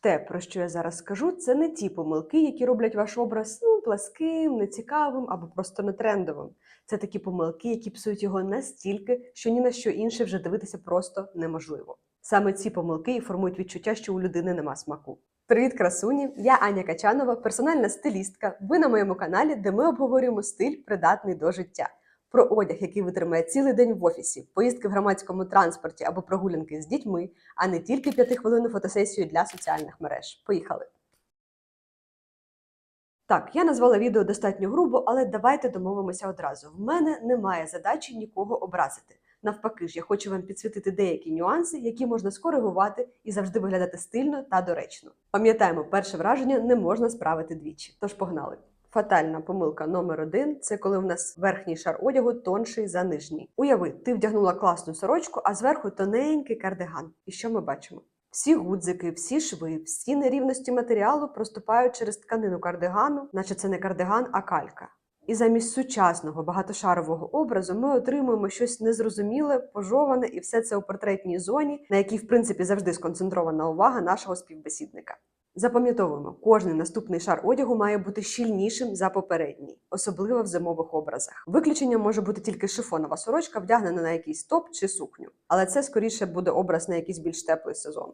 Те, про що я зараз скажу, це не ті помилки, які роблять ваш образ ну, пласким, нецікавим або просто нетрендовим. Це такі помилки, які псують його настільки, що ні на що інше вже дивитися просто неможливо. Саме ці помилки і формують відчуття, що у людини нема смаку. Привіт, красуні! Я Аня Качанова, персональна стилістка. Ви на моєму каналі, де ми обговорюємо стиль, придатний до життя. Про одяг, який витримає цілий день в офісі, поїздки в громадському транспорті або прогулянки з дітьми, а не тільки п'ятихвилинну фотосесію для соціальних мереж. Поїхали! Так, я назвала відео достатньо грубо, але давайте домовимося одразу. В мене немає задачі нікого образити. Навпаки ж, я хочу вам підсвітити деякі нюанси, які можна скоригувати і завжди виглядати стильно та доречно. Пам'ятаємо, перше враження не можна справити двічі. Тож погнали. Фатальна помилка номер один це коли в нас верхній шар одягу тонший за нижній. Уяви, ти вдягнула класну сорочку, а зверху тоненький кардиган. І що ми бачимо? Всі гудзики, всі шви, всі нерівності матеріалу проступають через тканину кардигану, наче це не кардиган, а калька. І замість сучасного багатошарового образу ми отримуємо щось незрозуміле, пожоване, і все це у портретній зоні, на якій, в принципі, завжди сконцентрована увага нашого співбесідника. Запам'ятовуємо, кожний наступний шар одягу має бути щільнішим за попередній, особливо в зимових образах. Виключенням може бути тільки шифонова сорочка, вдягнена на якийсь топ чи сукню, але це скоріше буде образ на якийсь більш теплий сезон.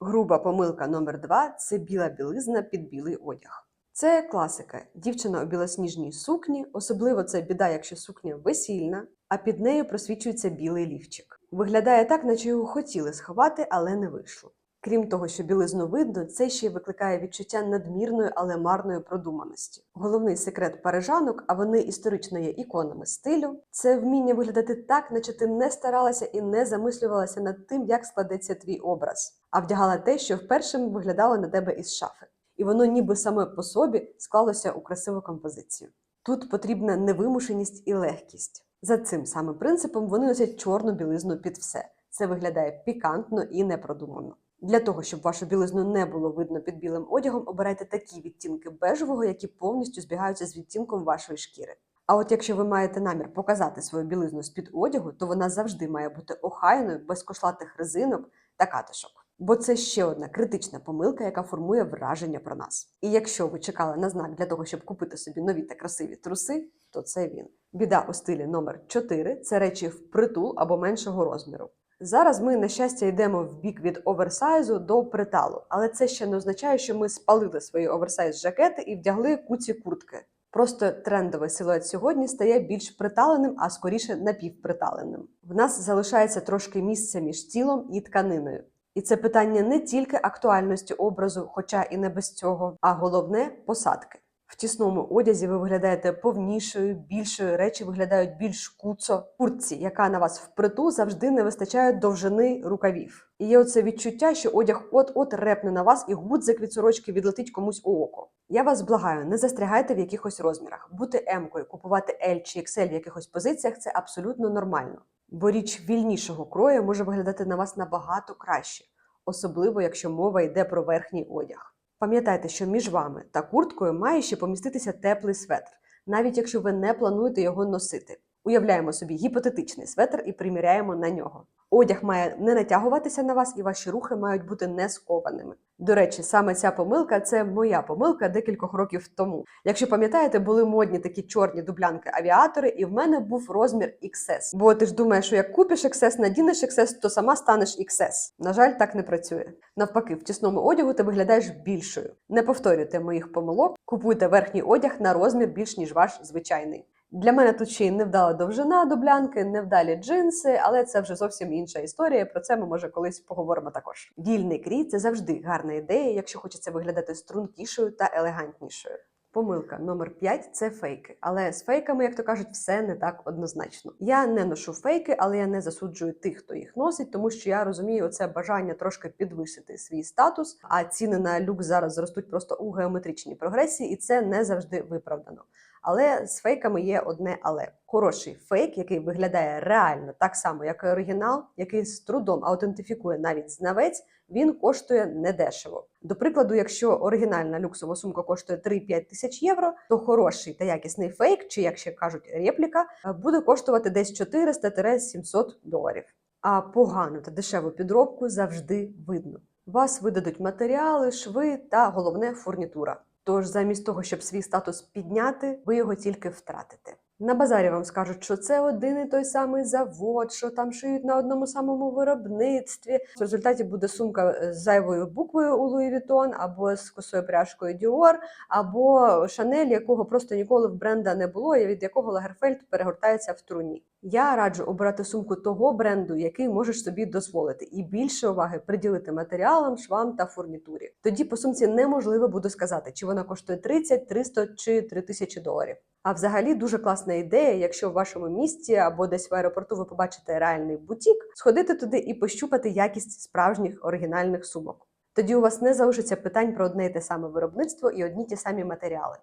Груба помилка номер два це біла білизна під білий одяг. Це класика. Дівчина у білосніжній сукні, особливо це біда, якщо сукня весільна, а під нею просвічується білий лівчик. Виглядає так, наче його хотіли сховати, але не вийшло. Крім того, що білизну видно, це ще й викликає відчуття надмірної, але марної продуманості. Головний секрет парижанок, а вони історично є іконами стилю, це вміння виглядати так, наче ти не старалася і не замислювалася над тим, як складеться твій образ, а вдягала те, що вперше виглядало на тебе із шафи. І воно ніби саме по собі склалося у красиву композицію. Тут потрібна невимушеність і легкість. За цим самим принципом вони носять чорну білизну під все. Це виглядає пікантно і непродумано. Для того, щоб вашу білизну не було видно під білим одягом, обирайте такі відтінки бежевого, які повністю збігаються з відтінком вашої шкіри. А от якщо ви маєте намір показати свою білизну з-під одягу, то вона завжди має бути охайною, без кошлатих резинок та катишок. Бо це ще одна критична помилка, яка формує враження про нас. І якщо ви чекали на знак для того, щоб купити собі нові та красиві труси, то це він. Біда у стилі номер 4 це речі впритул або меншого розміру. Зараз ми, на щастя, йдемо в бік від оверсайзу до приталу, але це ще не означає, що ми спалили свої оверсайз жакети і вдягли куці куртки. Просто трендовий силует сьогодні стає більш приталеним, а скоріше напівприталеним. В нас залишається трошки місця між тілом і тканиною. І це питання не тільки актуальності образу, хоча і не без цього, а головне посадки. В тісному одязі ви виглядаєте повнішою, більшою речі виглядають більш куцо. Куртці, яка на вас впритул, завжди не вистачає довжини рукавів. І є оце відчуття, що одяг от-от репне на вас, і гудзик від сорочки відлетить комусь у око. Я вас благаю, не застрягайте в якихось розмірах. Бути емкою, купувати L чи XL в якихось позиціях це абсолютно нормально. Бо річ вільнішого крою може виглядати на вас набагато краще, особливо якщо мова йде про верхній одяг. Пам'ятайте, що між вами та курткою має ще поміститися теплий светр, навіть якщо ви не плануєте його носити. Уявляємо собі гіпотетичний светр і приміряємо на нього. Одяг має не натягуватися на вас, і ваші рухи мають бути не скованими. До речі, саме ця помилка це моя помилка декількох років тому. Якщо пам'ятаєте, були модні такі чорні дублянки авіатори, і в мене був розмір XS. Бо ти ж думаєш, що як купиш XS, надінеш XS, то сама станеш XS. На жаль, так не працює. Навпаки, в тісному одягу ти виглядаєш більшою. Не повторюйте моїх помилок, купуйте верхній одяг на розмір більш ніж ваш звичайний. Для мене тут ще й невдала довжина дублянки, невдалі джинси, але це вже зовсім інша історія. Про це ми може колись поговоримо також. Вільний крій це завжди гарна ідея, якщо хочеться виглядати стрункішою та елегантнішою. Помилка номер 5 – це фейки. Але з фейками, як то кажуть, все не так однозначно. Я не ношу фейки, але я не засуджую тих, хто їх носить, тому що я розумію це бажання трошки підвищити свій статус. А ціни на люкс зараз зростуть просто у геометричній прогресії, і це не завжди виправдано. Але з фейками є одне але хороший фейк, який виглядає реально так само, як і оригінал, який з трудом аутентифікує навіть знавець, він коштує недешево. До прикладу, якщо оригінальна люксова сумка коштує 3-5 тисяч євро, то хороший та якісний фейк, чи як ще кажуть, репліка, буде коштувати десь 400-700 доларів. А погану та дешеву підробку завжди видно. Вас видадуть матеріали, шви та головне фурнітура. Тож, замість того, щоб свій статус підняти, ви його тільки втратите. На базарі вам скажуть, що це один і той самий завод, що там шиють на одному самому виробництві. В результаті буде сумка е, з зайвою буквою у Louis Vuitton, або з косою пряжкою Dior, або Шанель, якого просто ніколи в бренда не було, і від якого Лагерфельд перегортається в труні. Я раджу обирати сумку того бренду, який можеш собі дозволити, і більше уваги приділити матеріалам, швам та фурнітурі. Тоді по сумці неможливо буде сказати, чи вона коштує 30, 300 чи 3000 доларів. А взагалі дуже класна ідея, якщо в вашому місті або десь в аеропорту ви побачите реальний бутік, сходити туди і пощупати якість справжніх оригінальних сумок. Тоді у вас не залишиться питань про одне й те саме виробництво і одні ті самі матеріали.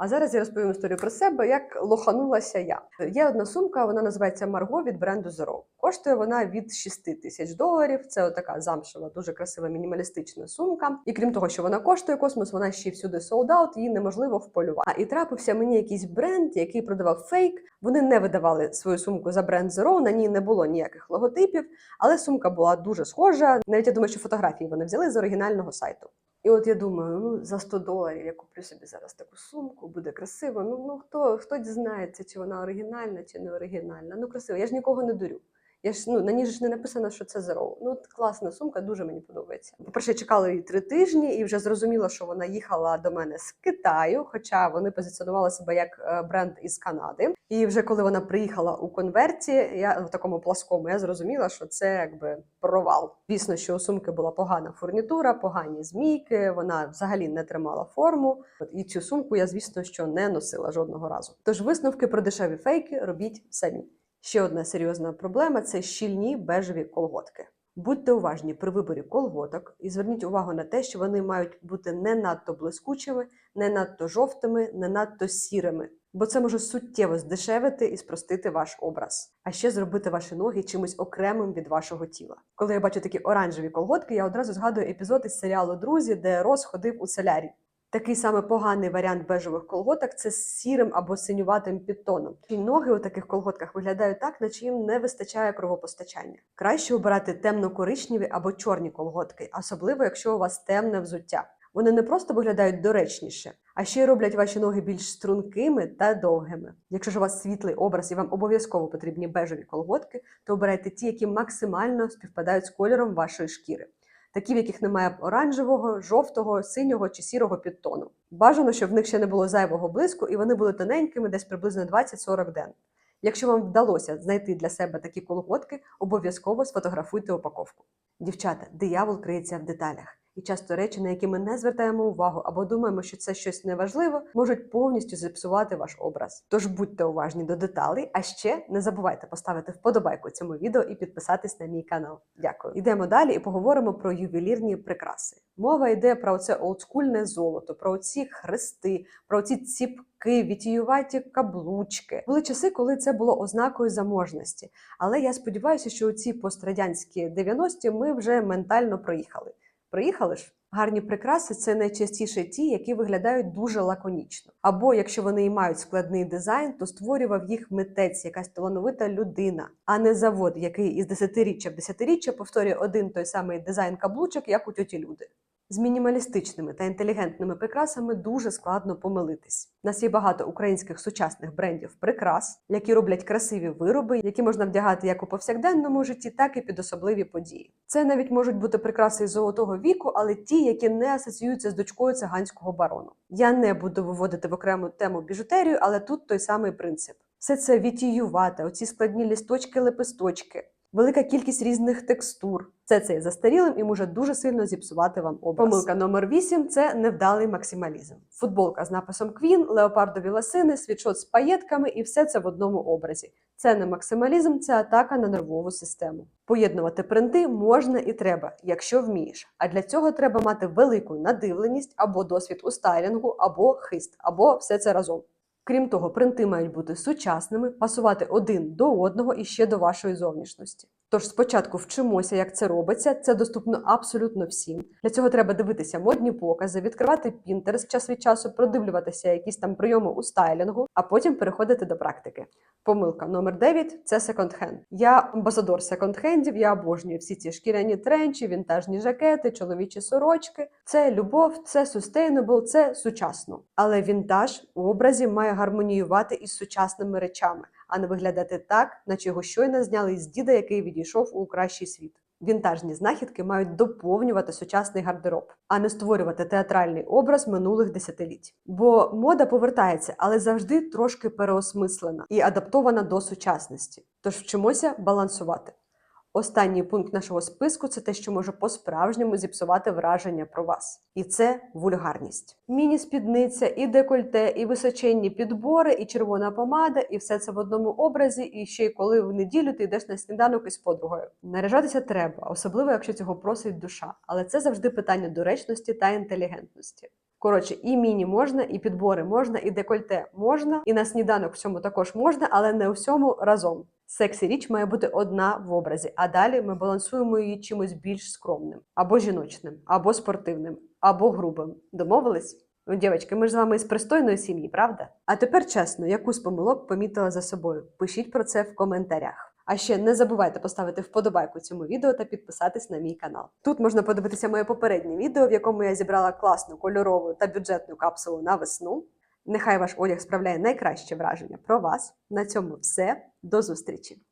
А зараз я розповім історію про себе, як лоханулася я. Є одна сумка, вона називається Марго від бренду Zero. Коштує вона від 6 тисяч доларів. Це така замшева, дуже красива мінімалістична сумка. І крім того, що вона коштує космос, вона ще всюди out, її неможливо вполювати. І трапився мені якийсь бренд, який продавав фейк. Вони не видавали свою сумку за бренд Zero, на ній не було ніяких логотипів, але сумка була дуже схожа. Навіть я думаю, що фотографії вони взяли з оригінального сайту. І от я думаю, ну за 100 доларів я куплю собі зараз таку сумку, буде красиво. Ну ну хто хто дізнається, чи вона оригінальна, чи не оригінальна. Ну красиво, я ж нікого не дурю. Я ж ну на ній ж не написано, що це Zero. Ну от класна сумка, дуже мені подобається. По-перше, чекала її три тижні і вже зрозуміла, що вона їхала до мене з Китаю, хоча вони позиціонували себе як е, бренд із Канади. І вже коли вона приїхала у конверті, я в такому пласкому, я зрозуміла, що це якби провал. Звісно, що у сумки була погана фурнітура, погані змійки. Вона взагалі не тримала форму. І цю сумку я, звісно, що не носила жодного разу. Тож висновки про дешеві фейки робіть самі. Ще одна серйозна проблема це щільні бежеві колготки. Будьте уважні при виборі колготок і зверніть увагу на те, що вони мають бути не надто блискучими, не надто жовтими, не надто сірими, бо це може суттєво здешевити і спростити ваш образ, а ще зробити ваші ноги чимось окремим від вашого тіла. Коли я бачу такі оранжеві колготки, я одразу згадую епізод із серіалу Друзі, де Рос ходив у солярі. Такий саме поганий варіант бежевих колготок це з сірим або синюватим підтоном. І ноги у таких колготках виглядають так, наче їм не вистачає кровопостачання. Краще обирати темно-коричневі або чорні колготки, особливо якщо у вас темне взуття. Вони не просто виглядають доречніше, а ще й роблять ваші ноги більш стрункими та довгими. Якщо ж у вас світлий образ і вам обов'язково потрібні бежеві колготки, то обирайте ті, які максимально співпадають з кольором вашої шкіри такі, в яких немає оранжевого, жовтого, синього чи сірого підтону. Бажано, щоб в них ще не було зайвого блиску, і вони були тоненькими, десь приблизно 20-40 ден. Якщо вам вдалося знайти для себе такі колготки, обов'язково сфотографуйте упаковку. Дівчата, диявол криється в деталях. І часто речі, на які ми не звертаємо увагу або думаємо, що це щось неважливе, можуть повністю зіпсувати ваш образ. Тож будьте уважні до деталей, а ще не забувайте поставити вподобайку цьому відео і підписатись на мій канал. Дякую. Йдемо далі і поговоримо про ювелірні прикраси. Мова йде про це олдскульне золото, про ці хрести, про ці ціпки, вітіюваті каблучки. Були часи, коли це було ознакою заможності. Але я сподіваюся, що у ці пострадянські 90-ті ми вже ментально проїхали. Приїхали ж? Гарні прикраси це найчастіше ті, які виглядають дуже лаконічно. Або якщо вони і мають складний дизайн, то створював їх митець, якась талановита людина, а не завод, який із десятиріччя в десятиріччя повторює один той самий дизайн каблучок, як у тьоті люди. З мінімалістичними та інтелігентними прикрасами дуже складно помилитись. У нас є багато українських сучасних брендів прикрас, які роблять красиві вироби, які можна вдягати як у повсякденному житті, так і під особливі події. Це навіть можуть бути прикраси із золотого віку, але ті, які не асоціюються з дочкою циганського барону. Я не буду виводити в окрему тему біжутерію, але тут той самий принцип. Все це вітіювати, оці складні лісточки, лепесточки велика кількість різних текстур. Все це є застарілим і може дуже сильно зіпсувати вам образ. Помилка номер 8 – це невдалий максималізм. Футболка з написом Queen, леопардові ласини, світшот з паєтками і все це в одному образі. Це не максималізм, це атака на нервову систему. Поєднувати принти можна і треба, якщо вмієш. А для цього треба мати велику надивленість або досвід у стайлінгу, або хист, або все це разом. Крім того, принти мають бути сучасними, пасувати один до одного і ще до вашої зовнішності. Тож спочатку вчимося, як це робиться. Це доступно абсолютно всім. Для цього треба дивитися модні покази, відкривати Pinterest час від часу, продивлюватися якісь там прийоми у стайлінгу, а потім переходити до практики. Помилка номер 9 – це секонд-хенд. Я амбасадор секонд-хендів, я обожнюю всі ці шкіряні тренчі, вінтажні жакети, чоловічі сорочки. Це любов, це sustainable, це сучасно. Але вінтаж у образі має гармоніювати із сучасними речами, а не виглядати так, наче його щойно зняли із діда, який відійшов у кращий світ. Вінтажні знахідки мають доповнювати сучасний гардероб, а не створювати театральний образ минулих десятиліть. Бо мода повертається, але завжди трошки переосмислена і адаптована до сучасності. Тож вчимося балансувати. Останній пункт нашого списку це те, що може по-справжньому зіпсувати враження про вас, і це вульгарність. Міні-спідниця, і декольте, і височенні підбори, і червона помада, і все це в одному образі. І ще й коли в неділю ти йдеш на сніданок із подругою. Наряжатися треба, особливо якщо цього просить душа. Але це завжди питання доречності та інтелігентності. Коротше, і міні можна, і підбори можна, і декольте можна, і на сніданок всьому також можна, але не всьому разом. Сексі річ має бути одна в образі, а далі ми балансуємо її чимось більш скромним, або жіночним, або спортивним, або грубим. Домовились? Ну, дівчатки, ми ж з вами із пристойної сім'ї, правда? А тепер чесно, яку з помилок помітила за собою? Пишіть про це в коментарях. А ще не забувайте поставити вподобайку цьому відео та підписатись на мій канал. Тут можна подивитися моє попереднє відео, в якому я зібрала класну кольорову та бюджетну капсулу на весну. Нехай ваш одяг справляє найкраще враження про вас. На цьому все. До зустрічі!